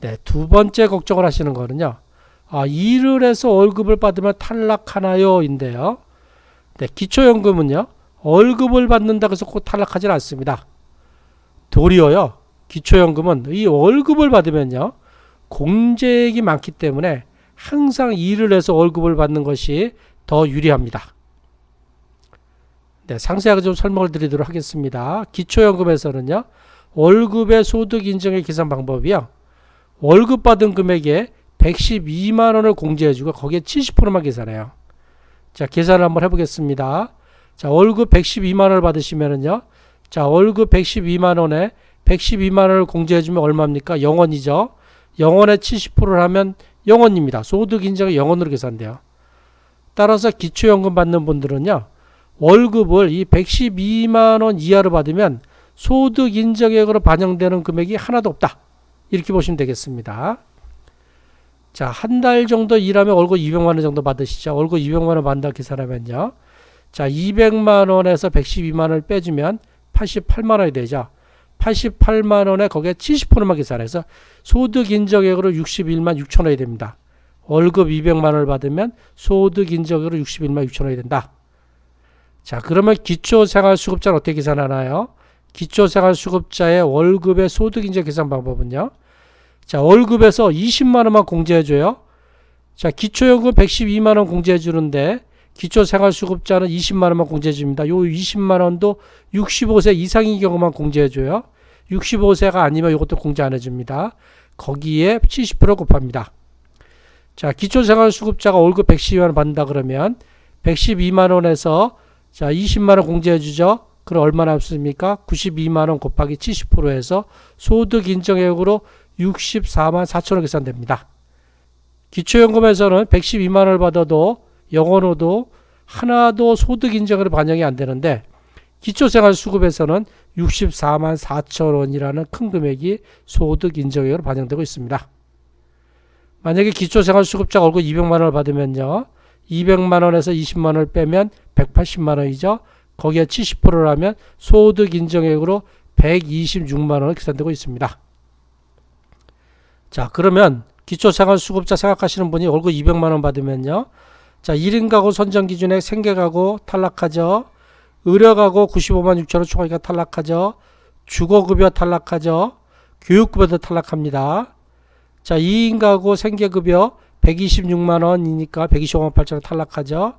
네, 두 번째 걱정을 하시는 거는요. 아, 일을 해서 월급을 받으면 탈락하나요? 인데요. 네, 기초연금은요. 월급을 받는다고 해서 꼭 탈락하지는 않습니다. 도리어요. 기초연금은 이 월급을 받으면요. 공제액이 많기 때문에 항상 일을 해서 월급을 받는 것이 더 유리합니다. 네, 상세하게 좀 설명을 드리도록 하겠습니다. 기초연금에서는요. 월급의 소득 인정의 계산 방법이요. 월급 받은 금액에 112만 원을 공제해주고 거기에 70%만 계산해요. 자, 계산을 한번 해보겠습니다. 자, 월급 112만 원을 받으시면은요. 자, 월급 112만 원에 112만 원을 공제해주면 얼마입니까? 0원이죠. 0원에 70%를 하면 0원입니다. 소득 인정이 0원으로 계산돼요. 따라서 기초연금 받는 분들은요. 월급을 이 112만 원 이하로 받으면 소득 인정액으로 반영되는 금액이 하나도 없다. 이렇게 보시면 되겠습니다. 자, 한 달 정도 일하면 월급 200만 원 정도 받으시죠. 월급 200만 원 받는다 계산하면요. 자, 200만 원에서 112만 원을 빼주면 88만 원이 되죠. 88만 원에 거기에 70%만 계산해서 소득 인정액으로 61만 6천 원이 됩니다. 월급 200만 원을 받으면 소득 인정액으로 61만 6천 원이 된다. 자, 그러면 기초생활수급자는 어떻게 계산하나요? 기초생활수급자의 월급의 소득 인정 계산 방법은요. 자, 월급에서 20만 원만 공제해 줘요. 자, 기초연금 112만 원 공제해 주는데 기초생활수급자는 20만 원만 공제해 줍니다. 요 20만 원도 65세 이상인 경우만 공제해 줘요. 65세가 아니면 이것도 공제 안 해줍니다. 거기에 70% 곱합니다. 자, 기초생활수급자가 월급 112만 원 받는다 그러면 112만 원에서 자, 20만 원 공제해 주죠. 그럼 얼마나 남습니까? 92만 원 곱하기 70%에서 소득 인정액으로 64만 4천 원 계산됩니다. 기초연금에서는 112만 원을 받아도 영원호도 하나도 소득 인정으로 반영이 안 되는데 기초생활수급에서는 64만 4천 원이라는 큰 금액이 소득 인정액으로 반영되고 있습니다. 만약에 기초생활수급자가 월급 200만 원을 받으면요. 200만 원에서 20만 원을 빼면 180만 원이죠. 거기에 70%를 하면 소득 인정액으로 126만 원을 계산되고 있습니다. 자, 그러면 기초생활수급자 생각하시는 분이 월급 200만 원 받으면요. 자, 1인 가구 선정 기준에 생계가구 탈락하죠. 의료가구 95만 6천 원 초과기가 탈락하죠. 주거급여 탈락하죠. 교육급여도 탈락합니다. 자, 2인 가구 생계급여 126만 원이니까 125만 8천 원 탈락하죠.